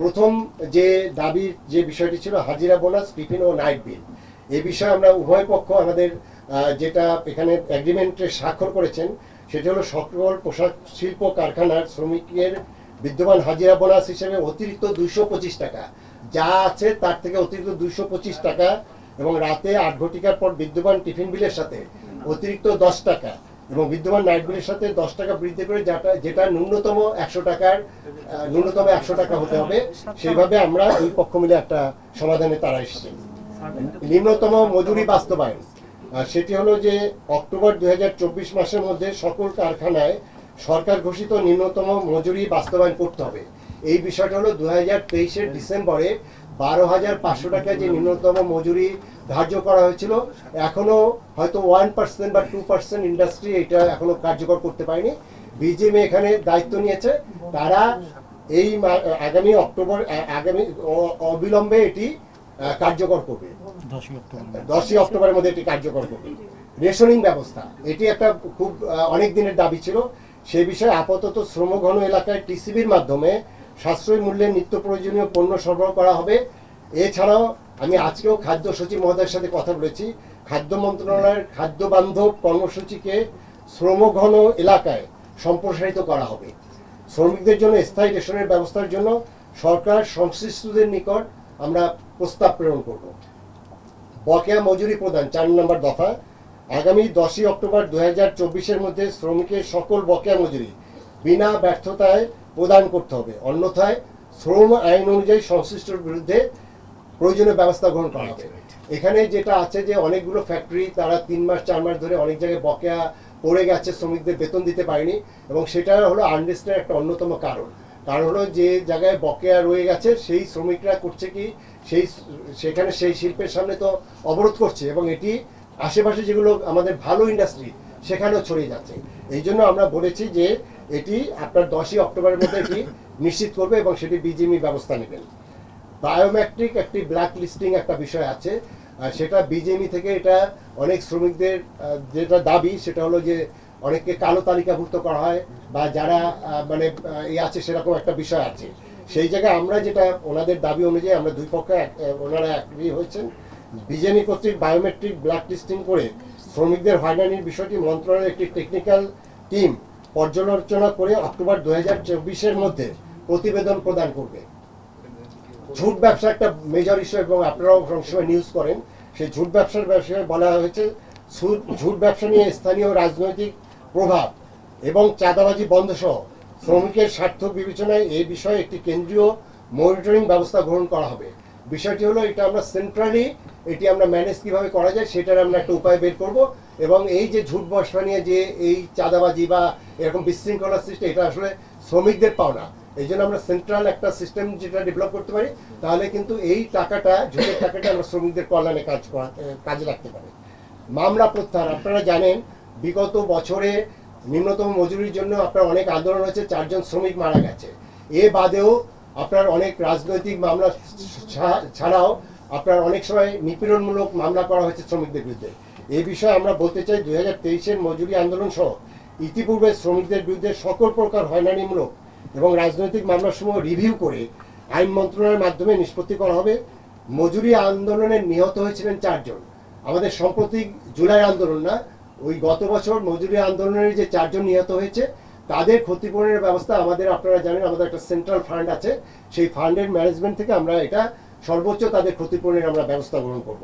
প্রথম যে দাবির যে বিষয়টি ছিল হাজিরা বোনাস, টিফিন ও নাইট বিল। এ বিষয়ে আমরা উভয় পক্ষ আমাদের যেটা এখানে এগ্রিমেন্টে স্বাক্ষর করেছেন, সেটা হলো সকল পোশাক শিল্প কারখানার শ্রমিকের বিদ্যমান হাজিরা বোনাস হিসেবে অতিরিক্ত দুইশো পঁচিশ টাকা। যা আছে তার থেকে অতিরিক্ত দুইশো পঁচিশ টাকা এবং রাতে আট ঘটিকার পর বিদ্যমান টিফিন বিলের সাথে অতিরিক্ত দশ টাকা। এবং বিদ্যমান নাইট বিলের সাথে দশ টাকা বৃদ্ধি করে যেটা ন্যূনতম একশো টাকার ন্যূনতম একশো টাকা হতে হবে, সেইভাবে আমরা দুই পক্ষ মিলে একটা সমাধানে তারা এসেছি। নিম্নতম মজুরি বাস্তবায়ন সেটি হলো যে অক্টোবর দুই হাজার চব্বিশ মাসের মধ্যে সকল কারখানায় সরকার ঘোষিত নিম্নতম মজুরি বাস্তবায়ন করতে হবে। এই বিষয়টা হলো দু হাজার ডিসেম্বরে বারো হাজার পাঁচশো টাকা যে নিম্নতম মজুরি ধার্য করা হয়েছিল। এখনও হয়তো ওয়ান পার্সেন্ট বা টু পার্সেন্ট ইন্ডাস্ট্রি এটা এখনও কার্যকর করতে পারেনি। বিজেপি এখানে দায়িত্ব নিয়েছে। তারা এই আগামী অক্টোবর আগামী অবিলম্বে এটি কার্যকর করবে। দশই অক্টোবরের মধ্যে এটি কার্যকর করবে। রেশনিং ব্যবস্থা এটি একটা খুব অনেক দিনের দাবি ছিল। সে বিষয়ে আপাতত শ্রমঘন এলাকায় টিসিবির মাধ্যমে সাশ্রয়ী মূল্যে নিত্য প্রয়োজনীয় পণ্য সরবরাহ করা হবে। এছাড়াও আমি আজকেও খাদ্য সচিব মহোদয়ের সাথে কথা বলেছি। খাদ্য মন্ত্রণালয়ের খাদ্য বান্ধব কর্মসূচিকে শ্রমঘন এলাকায় সম্প্রসারিত করা হবে। শ্রমিকদের জন্য স্থায়ী রেশনের ব্যবস্থার জন্য সরকার সংশ্লিষ্টদের নিকট আমরা প্রস্তাব প্রেরণ করব। বকেয়া মজুরি প্রদান, চার নম্বর দফা। আগামী দশই অক্টোবর দু হাজার চব্বিশের মধ্যে শ্রমিকের সকল বকেয়া মজুরি বিনা ব্যর্থতায় প্রদান করতে হবে। অন্যথায় শ্রম আইন অনুযায়ী সংশ্লিষ্টর বিরুদ্ধে প্রয়োজনীয় ব্যবস্থা গ্রহণ করা হবে। এখানে যেটা আছে যে অনেকগুলো ফ্যাক্টরি তারা তিন মাস চার মাস ধরে অনেক জায়গায় বকেয়া পড়ে গেছে শ্রমিকদের বেতন দিতে পারেনি এবং সেটা হলো আনরেস্টের একটা অন্যতম কারণ। কারণ হলো যে জায়গায় বকেয়া রয়ে গেছে সেই শ্রমিকরা করছে কি সেই সেখানে সেই শিল্পের সামনে তো অবরোধ করছে এবং এটি আশেপাশে যেগুলো আমাদের ভালো ইন্ডাস্ট্রি সেখানেও ছড়িয়ে যাচ্ছে। এই জন্য আমরা বলেছি যে এটি আপনার দশই অক্টোবরের মধ্যে এটি নিশ্চিত করবে এবং সেটি বিজিএমই ব্যবস্থা নেবেন। বায়োমেট্রিক একটি ব্ল্যাক লিস্টিং একটা বিষয় আছে। আর সেটা বিজেপি থেকে এটা অনেক শ্রমিকদের যেটা দাবি সেটা হলো যে অনেককে কালো তালিকাভুক্ত করা হয় বা যারা মানে আহ, ই আছে সেরকম একটা বিষয় আছে। সেই জায়গায় আমরা যেটা ওনাদের দাবি অনুযায়ী আমরা দুই পক্ষে ওনারা একরি হয়েছেন। বিজেপি কর্তৃক বায়োমেট্রিক ব্ল্যাক লিস্টিং করে শ্রমিকদের হয়রানির বিষয়টি মন্ত্রণালয়ের একটি টেকনিক্যাল টিম পর্যালোচনা করে অক্টোবর দু হাজার মধ্যে প্রতিবেদন প্রদান করবে। ঝুট ব্যবসা একটা মেজর ইস্যু এবং আপনারাও সবসময় নিউজ করেন। সেই ঝুট ব্যবসার ব্যবসায় বলা হয়েছে, ঝুট ব্যবসা নিয়ে স্থানীয় রাজনৈতিক প্রভাব এবং চাঁদাবাজি বন্ধ সহ শ্রমিকের স্বার্থ বিবেচনায় এই বিষয়ে একটি কেন্দ্রীয় মনিটরিং ব্যবস্থা গ্রহণ করা হবে। বিষয়টি হলো, এটা আমরা সেন্ট্রালি এটি আমরা ম্যানেজ কীভাবে করা যায় সেটার আমরা একটা উপায় বের করব এবং এই যে ঝুট ব্যবসা নিয়ে যে এই চাঁদাবাজি বা এরকম বিশৃঙ্খলা সৃষ্টি, এটা আসলে শ্রমিকদের পাওনা। এই জন্য আমরা সেন্ট্রাল একটা সিস্টেম যেটা ডেভেলপ করতে পারি, তাহলে কিন্তু এই টাকাটা ঝুঁকের টাকাটা আমরা শ্রমিকদের কল্যাণে কাজ কাজে রাখতে পারি। মামলা প্রত্যাহার, আপনারা জানেন, বিগত বছরে নিম্নতম মজুরির জন্য আপনার অনেক আন্দোলন হয়েছে, চারজন শ্রমিক মারা গেছে। এ বাদেও আপনার অনেক রাজনৈতিক মামলা ছাড়াও আপনার অনেক সময় নিপীড়নমূলক মামলা করা হয়েছে শ্রমিকদের বিরুদ্ধে। এই বিষয়ে আমরা বলতে চাই, দুই হাজার তেইশের মজুরি আন্দোলন সহ, ইতিপূর্বে শ্রমিকদের বিরুদ্ধে সকল প্রকার হয়রানিমূলক এবং রাজনৈতিক মামলাসমূহ রিভিউ করে আইন মন্ত্রণালয়ের মাধ্যমে নিষ্পত্তি করা হবে। মজুরি আন্দোলনে নিহত হয়েছিলেন চারজন। আমাদের সম্প্রতি জুলাই আন্দোলন না, ওই গত বছর মজুরি আন্দোলনের যে চারজন নিহত হয়েছে, তাদের ক্ষতিপূরণের ব্যবস্থা আমাদের, আপনারা জানেন, আমাদের একটা সেন্ট্রাল ফান্ড আছে। সেই ফান্ডের ম্যানেজমেন্ট থেকে আমরা এটা সর্বোচ্চ তাদের ক্ষতিপূরণের আমরা ব্যবস্থা গ্রহণ করব।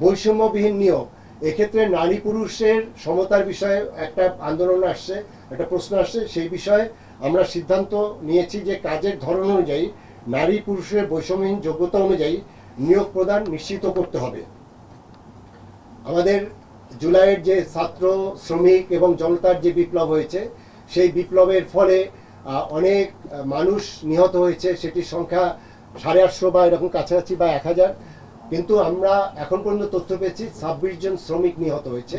বৈষম্যবিহীন নিয়োগ এক্ষেত্রে নারী পুরুষের সমতার বিষয়ে একটা আন্দোলন আসছে, একটা প্রশ্ন আসছে। সেই বিষয়ে আমরা সিদ্ধান্ত নিয়েছি যে কাজের ধরন অনুযায়ী নারী পুরুষের বৈষম্যহীন যোগ্যতা অনুযায়ী নিয়োগ প্রদান নিশ্চিত করতে হবে। আমাদের জুলাইয়ের যে ছাত্র, শ্রমিক এবং জনতার যে বিপ্লব হয়েছে, সেই বিপ্লবের ফলে অনেক মানুষ নিহত হয়েছে। সেটির সংখ্যা সাড়ে আটশো বা এরকম কাছাকাছি বা এক হাজার। কিন্তু আমরা এখন পর্যন্ত তথ্য পেয়েছি, ছাব্বিশ জন শ্রমিক নিহত হয়েছে।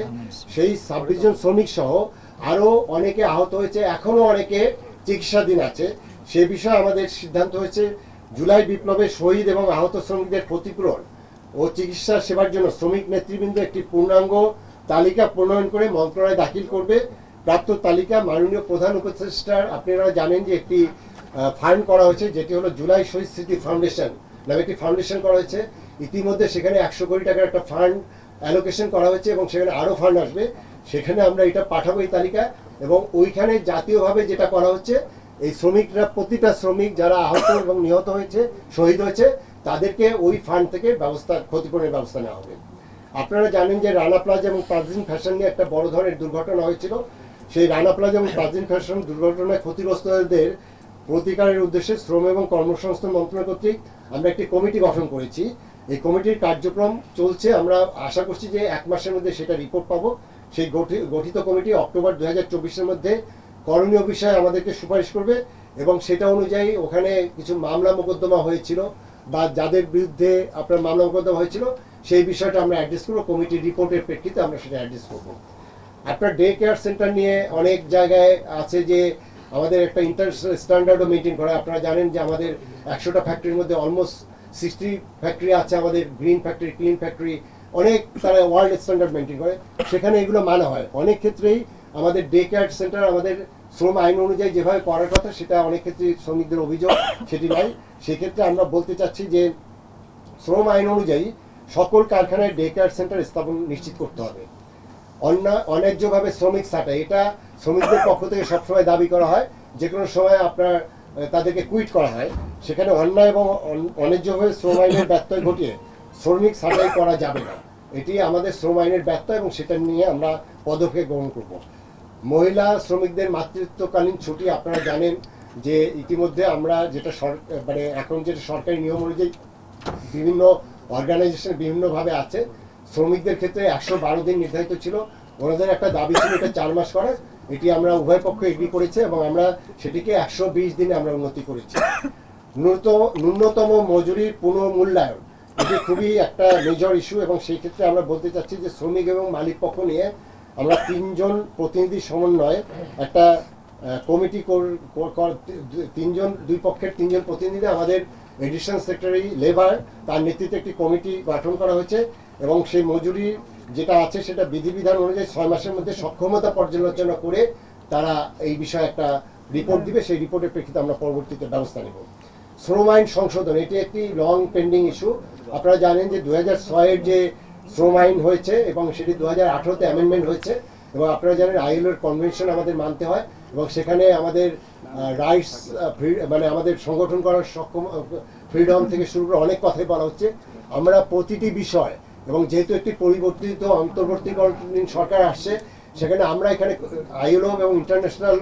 সেই ছাব্বিশ জন শ্রমিক সহ আরও অনেকে আহত হয়েছে এখনও অনেকে চিকিৎসাধীন আছে। সে বিষয়ে আমাদের সিদ্ধান্ত হয়েছে, জুলাই বিপ্লবে শহীদ এবং আহত শ্রমিকদের ক্ষতিপূরণ ও চিকিৎসা সেবার জন্য শ্রমিক নেতৃবৃন্দ একটি পূর্ণাঙ্গ তালিকা প্রণয়ন করে মন্ত্রণালয় দাখিল করবে। প্রাপ্ত তালিকা মাননীয় প্রধান উপদেষ্টার, আপনারা জানেন যে একটি ফান্ড করা হয়েছে, যেটি হলো জুলাই শহীদ স্মৃতি ফাউন্ডেশন, নামে একটি ফাউন্ডেশন করা হয়েছে। ইতিমধ্যে সেখানে একশো কোটি টাকার একটা ফান্ড অ্যালোকেশন করা হয়েছে এবং সেখানে আরও ফান্ড আসবে। সেখানে আমরা এটা পাঠাবো এই তালিকা এবং ওইখানে জাতীয়ভাবে যেটা করা হচ্ছে, এই শ্রমিকরা, প্রতিটা শ্রমিক যারা আহত এবং নিহত হয়েছে, শহীদ হয়েছে, তাদেরকে ওই ফান্ড থেকে ব্যবস্থা, ক্ষতিপূরণের ব্যবস্থা নেওয়া হবে। আপনারা জানেন যে রানা প্লাজা এবং তাজিন ফ্যাশন নিয়ে একটা বড় ধরনের দুর্ঘটনা হয়েছিল। সেই রানা প্লাজা এবং তাজিন ফ্যাশন দুর্ঘটনায় ক্ষতিগ্রস্তদের প্রতিকারের উদ্দেশ্যে শ্রম এবং কর্মসংস্থান মন্ত্রণালয় কর্তৃক আমরা একটি কমিটি গঠন করেছি। এই কমিটির কার্যক্রম চলছে। আমরা আশা করছি যে এক মাসের মধ্যে সেটা রিপোর্ট পাবো। সেই গঠিত কমিটি অক্টোবর দু হাজার মধ্যে করণীয় বিষয়ে আমাদেরকে সুপারিশ করবে এবং সেটা অনুযায়ী ওখানে কিছু মামলা মোকদ্দমা হয়েছিল বা যাদের বিরুদ্ধে আপনার মামলা মোকদ্দমা হয়েছিল, সেই বিষয়টা আমরা অ্যাড্রেস করব। কমিটির রিপোর্টের প্রেক্ষিতে আমরা সেটা অ্যাড্রেস করব। আপনার ডে কেয়ার সেন্টার নিয়ে অনেক জায়গায় আছে যে আমাদের একটা ইন্টার স্ট্যান্ডার্ডও মেনটেন করা। আপনারা জানেন যে আমাদের একশোটা ফ্যাক্টরির মধ্যে অলমোস্ট সিক্সটি ফ্যাক্টরি আছে আমাদের, গ্রিন ফ্যাক্টরি, ক্লিন ফ্যাক্টরি, অনেক তারা ওয়ার্ল্ড স্ট্যান্ডার্ড মেনটেন করে। সেখানে এগুলো মানা হয়। অনেক ক্ষেত্রেই আমাদের ডে কেয়ার সেন্টার, আমাদের শ্রম আইন অনুযায়ী যেভাবে করার কথা, সেটা অনেক ক্ষেত্রে শ্রমিকদের অভিযোগ, সেটি নাই। সেক্ষেত্রে আমরা বলতে চাচ্ছি যে শ্রম আইন অনুযায়ী সকল কারখানায় ডে কেয়ার সেন্টার স্থাপন নিশ্চিত করতে হবে। অন্যায় অন্যায্যভাবে শ্রমিক ছাঁটাই, এটা শ্রমিকদের পক্ষ থেকে সবসময় দাবি করা হয়। যে কোনো সময় আপনার তাদেরকে কুইট করা হয়। সেখানে অন্যায় এবং অন- অন্যায্যভাবে শ্রম আইনের ব্যত্যয় ঘটিয়ে শ্রমিক ছাঁটাই করা যাবে না। এটি আমাদের শ্রম আইনের ব্যত্যয় এবং সেটা নিয়ে আমরা পদক্ষেপ গ্রহণ করব। মহিলা শ্রমিকদের মাতৃত্বকালীন ছুটি আপনারা জানেন যে ইতিমধ্যে আমরা যেটা মানে এখন যেটা সরকারি নিয়ম অনুযায়ী বিভিন্ন অর্গানাইজেশন বিভিন্নভাবে আছে। শ্রমিকদের ক্ষেত্রে একশো বারো দিন নির্ধারিত ছিল। ওনাদের একটা দাবি ছিল এটা চার মাস করার। এটি আমরা উভয় পক্ষ এগ্রি করেছে এবং আমরা সেটিকে একশো বিশ দিনে আমরা উন্নতি করেছি। ন্যূনতম মজুরির পুনর্মূল্যায়ন, এটি খুবই একটা মেজর ইস্যু এবং সেই ক্ষেত্রে আমরা বলতে চাচ্ছি যে শ্রমিক এবং মালিক পক্ষ নিয়ে আমরা তিনজন প্রতিনিধি সমন্বয়ে একটা কমিটি তিনজন, দুই পক্ষের তিনজন প্রতিনিধি, আমাদের এডিশন সেক্রেটারি লেবার তার নেতৃত্বে একটি কমিটি গঠন করা হয়েছে এবং সেই মজুরি যেটা আছে সেটা বিধিবিধান অনুযায়ী ছয় মাসের মধ্যে সক্ষমতা পর্যালোচনা করে তারা এই বিষয়ে একটা রিপোর্ট দিবে। সেই রিপোর্টের প্রেক্ষিতে আমরা পরবর্তীতে ব্যবস্থা নেব। শ্রম আইন সংশোধন, এটি একটি লং পেন্ডিং ইস্যু আপনারা জানেন যে দু হাজার যে শ্রম আইন হয়েছে এবং সেটি দু হাজার আঠারোতে অ্যামেন্ডমেন্ট হয়েছে এবং আপনারা জানেন আইএলওর কনভেনশন আমাদের মানতে হয় এবং সেখানে আমাদের রাইটস মানে আমাদের সংগঠন করার সক্ষম ফ্রিডম থেকে শুরু করে অনেক কথাই বলা হচ্ছে। আমরা প্রতিটি বিষয় এবং যেহেতু একটি পরিবর্তিত অন্তর্বর্তীকালীন সরকার আসছে সেখানে আমরা এখানে আইএলও এবং ইন্টারন্যাশনাল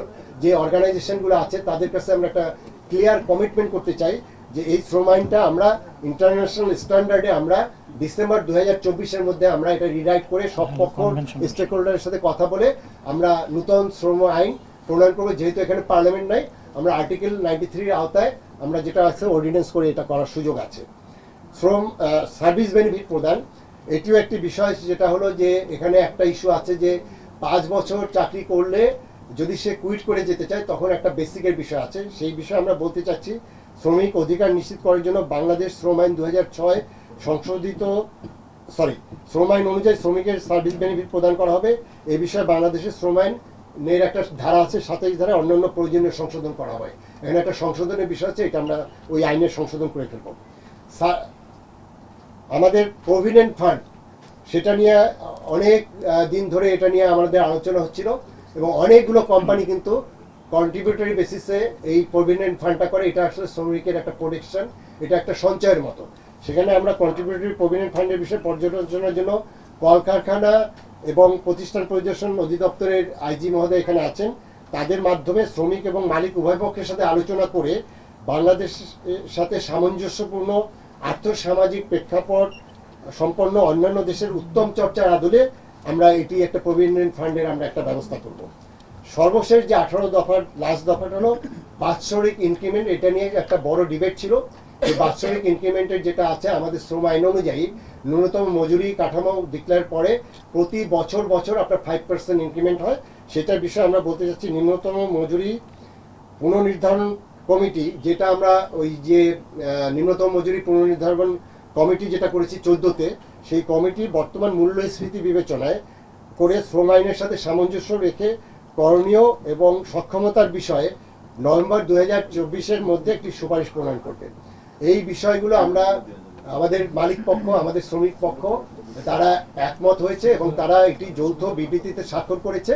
যে অর্গানাইজেশনগুলো আছে তাদের কাছে আমরা একটা ক্লিয়ার কমিটমেন্ট করতে চাই যে এই শ্রম আইনটা আমরা ইন্টারন্যাশনাল স্ট্যান্ডার্ডে আমরা ডিসেম্বর দু হাজার মধ্যে আমরা এটা রিরাইট করে সব পক্ষ স্টেক হোল্ডারের সাথে কথা বলে আমরা নূতন শ্রম আইন প্রণয়ন করব। যেহেতু এখানে পার্লামেন্ট নাই আমরা আর্টিকেল নাইনটি থ্রির আওতায় আমরা যেটা আছে অর্ডিন্যান্স করে এটা করার সুযোগ আছে। শ্রম সার্ভিস বেনিফিট প্রদান। এটিও একটি বিষয় যেটা হলো যে এখানে একটা ইস্যু আছে যে পাঁচ বছর চাকরি করলে যদি সে কুইট করে যেতে চায়, তখন একটা বেসিকের বিষয় আছে। সেই বিষয়ে আমরা বলতে চাচ্ছি, শ্রমিক অধিকার নিশ্চিত করার জন্য বাংলাদেশ শ্রম আইন দু সংশোধিত সরি শ্রম আইন অনুযায়ী শ্রমিকের সার্ভিস বেনিফিট প্রদান করা হবে। এ বিষয়ে বাংলাদেশের শ্রম আইন এর একটা ধারা আছে, সাতাইশ ধারা অন্যান্য প্রয়োজনীয় সংশোধন করা হয়। এখানে একটা সংশোধনের বিষয় আছে, এটা আমরা ওই আইনের সংশোধন করে ফেলব। আমাদের প্রভিডেন্ট ফান্ড সেটা নিয়ে অনেক দিন ধরে এটা নিয়ে আমাদের আলোচনা হচ্ছিল এবং অনেকগুলো কোম্পানি কিন্তু কন্ট্রিবিউটরি বেসিসে এই প্রভিডেন্ট ফান্ডটা করে। এটা আসলে শ্রমিকের একটা প্রোটেকশন এটা একটা সঞ্চয়ের মতো। সেখানে আমরা কন্ট্রিবিউটরি প্রভিডেন্ট ফান্ডের বিষয়ে পর্যালোচনার জন্য কলকারখানা এবং প্রতিষ্ঠান পরিদর্শন অধিদপ্তরের আইজি মহোদয় এখানে আছেন। তাদের মাধ্যমে শ্রমিক এবং মালিক উভয় পক্ষের সাথে আলোচনা করে বাংলাদেশের সাথে সামঞ্জস্যপূর্ণ আর্থসামাজিক প্রেক্ষাপট সম্পন্ন অন্যান্য দেশের উত্তম চর্চার আদলে আমরা এটি একটা প্রভিডেন্ট ফান্ডের আমরা একটা ব্যবস্থা করব। সর্বশেষ যে আঠারো দফার লাস্ট দফাটা হলো বাৎসরিক ইনক্রিমেন্ট এটা নিয়ে একটা বড় ডিবেট ছিল। এই বাৎসরিক ইনক্রিমেন্টের যেটা আছে আমাদের শ্রম আইন অনুযায়ী ন্যূনতম মজুরি কাঠামো ডিক্লেয়ার পরে প্রতি বছর বছর আপনার ফাইভ পার্সেন্ট ইনক্রিমেন্ট হয়। সেটার বিষয়ে আমরা বলতে চাচ্ছি নিম্নতম মজুরি পুনর্নির্ধারণ কমিটি যেটা আমরা ওই যে আহ, নিম্নতম মজুরি পুনর্নির্ধারণ কমিটি যেটা করেছি চোদ্দোতে, সেই কমিটি বর্তমান মূল্যস্ফীতি বিবেচনায় করে শ্রম আইনের সাথে সামঞ্জস্য রেখে করণীয় এবং সক্ষমতার বিষয়ে নভেম্বর দু হাজার চব্বিশের মধ্যে একটি সুপারিশ প্রণয়ন করবেন এই বিষয়গুলো আমরা, আমাদের মালিক পক্ষ, আমাদের শ্রমিক পক্ষ, তারা একমত হয়েছে এবং তারা একটি যৌথ বিবৃতিতে স্বাক্ষর করেছে।